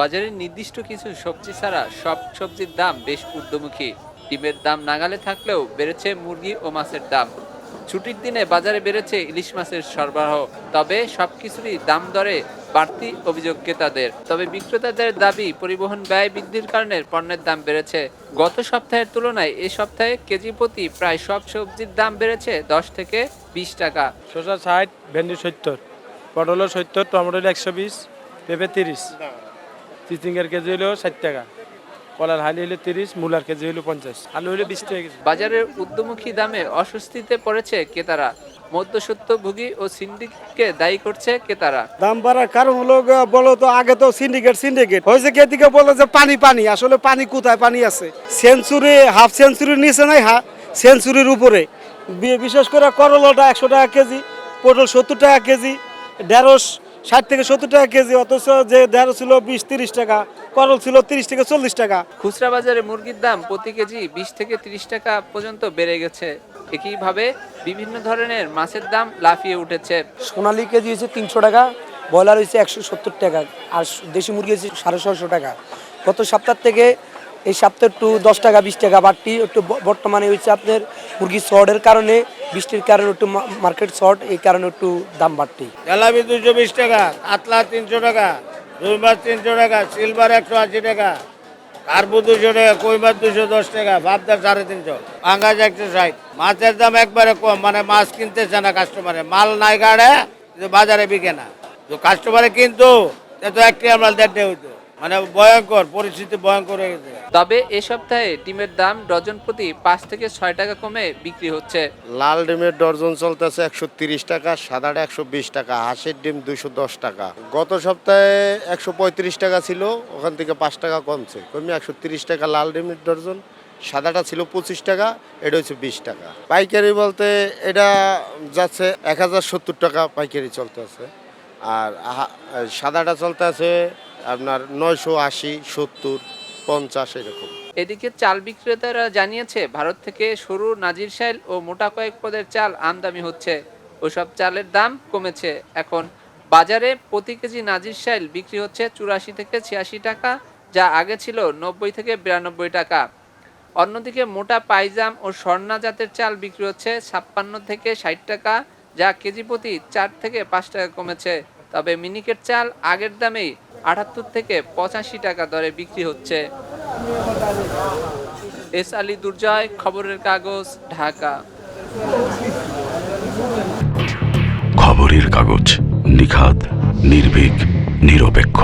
বাজারে নির্দিষ্ট কিছু সবজি ছাড়া সব সবজির দাম বেশ ঊর্ধ্বমুখী। ডিমের দাম নাগালে থাকলেও বেড়েছে মুরগি ও মাছের দাম। ছুটির দিনে বাজারে বেড়েছে ইলিশ মাছের সরবরাহ, তবে সবকিছুরই দাম দরে বাড়তি অভিযোগ ক্রেতাদের। তবে বিক্রেতাদের দাবি, পরিবহন ব্যয় বৃদ্ধির কারণে পণ্যের দাম বেড়েছে। গত সপ্তাহের তুলনায় এ সপ্তাহে কেজি প্রতি প্রায় সব সবজির দাম বেড়েছে দশ থেকে বিশ টাকা। শসা ষাট, ভেন্ডি সত্তর পটল সত্তর টমেটো একশো বিশ পেঁপে তিরিশ। চিচিঙ্গার কেজি হলো ষাট টাকা। কলার হালি হলো তিরিশ মূলার কেজি হলো পঞ্চাশ। আলু হলো বিশ টাকা কেজি। বাজারের ঊর্ধ্বমুখী দামে অস্বস্তিতে পড়েছে ক্রেতারা। মধ্যসত্যভোগী ও সিন্ডিকেটকে দায়ী করছে ক্রেতারা। দাম বাড়ার কারণ হলো বলো তো আগে তো সিন্ডিকেট সিন্ডিকেট। হয়েছে কে দিকে বলে যে পানি পানি। আসলে পানি কোথায়? পানি আছে। সেঞ্চুরি হাফ সেঞ্চুরির নিচে নাই হা সেঞ্চুরির উপরে। বিশেষ করে করলাটা একশো টাকা কেজি পটল সত্তর টাকা কেজি ঢেঁড়স ষাট থেকে সত্তর টাকা কেজি অথচ যে ঢেঁড়স ছিল বিশ তিরিশ টাকা করল ছিল তিরিশ থেকে চল্লিশ টাকা। খুচরা বাজারে মুরগির দাম প্রতি কেজি বিশ থেকে তিরিশ টাকা পর্যন্ত বেড়ে গেছে। একইভাবে বিভিন্ন ধরনের মাছের দাম লাফিয়ে উঠেছে। সোনালি কেজি হচ্ছে তিনশো টাকা ব্রয়লার হয়েছে একশো সত্তর টাকা আর দেশি মুরগি হয়েছে সাড়ে ছশো টাকা। গত সপ্তাহ থেকে এই সপ্তাহে একটু দশ টাকা, বিশ টাকা বাড়তি একটু বর্তমানে হচ্ছে আপনার মুরগি শর্টের কারণে, বৃষ্টির কারণে একটু মার্কেট শর্ট এই কারণে একটু দাম বাড়তি। তেলাপি দুশো বিশ টাকা, আতলা তিনশো টাকা রুই মাছ তিনশো টাকা, সিলভার একশো আশি টাকা কার্পু দুশো টাকা কই মাছ দুশো দশ টাকা, ভাবদার সাড়ে তিনশো, পাঙ্গাস একশো ষাট, মাছের দাম একবারে কম মানে মাছ কিনতেছে না কাস্টমারে মাল নাই গাড়ে বাজারে বিকে না। তো কাস্টমারে কিন্তু, এ তো একটি আমরা দেড়টে হইতো। মানে ভয়ঙ্কর পরিস্থিতি ভয়ঙ্কর হয়ে গেছে। তবে এ সপ্তাহে ডিমের দাম ডজন প্রতি পাঁচ থেকে ছয় টাকা কমে বিক্রি হচ্ছে। লাল ডিমের ডজন চলতেছে একশো তিরিশ টাকা সাদাটা একশো বিশ টাকা হাঁসের ডিম দুশো দশ টাকা। গত সপ্তাহে একশো পঁয়ত্রিশ টাকা ছিল ওখান থেকে পাঁচ টাকা কমছে। কমে একশো তিরিশ টাকা লাল ডিমের ডজন সাদাটা ছিল পঁচিশ টাকা এটা হচ্ছে বিশ টাকা। পাইকারি বলতে এটা যাচ্ছে এক হাজার সত্তর টাকা পাইকারি চলতেছে। আর আহা- সাদাটা চলতেছে আপনার নয়শো আশি, সত্তর, পঞ্চাশ এরকম। এদিকে চাল বিক্রেতারা জানিয়েছে, ভারত থেকে সরু নাজির শাইল ও মোটা কয়েক পদের চাল আমদানি হচ্ছে। ওসব চালের দাম কমেছে। এখন বাজারে প্রতি কেজি নাজির শাইল বিক্রি হচ্ছে চুরাশি থেকে ছিয়াশি টাকা, যা আগে ছিল নব্বই থেকে বিরানব্বই টাকা। অন্যদিকে মোটা পাইজাম ও স্বর্ণা জাতের চাল বিক্রি হচ্ছে ছাপ্পান্ন থেকে ষাট টাকা, যা কেজি প্রতি চার থেকে পাঁচ টাকা কমেছে। তবে মিনিকেট চাল আগের দামেই আটাত্তর থেকে পঁচাশি টাকা দরে বিক্রি হচ্ছে। এস আলী দুর্জয়, খবরের কাগজ, ঢাকা। খবরের কাগজ নিখাত নির্ভীক, নিরপেক্ষ।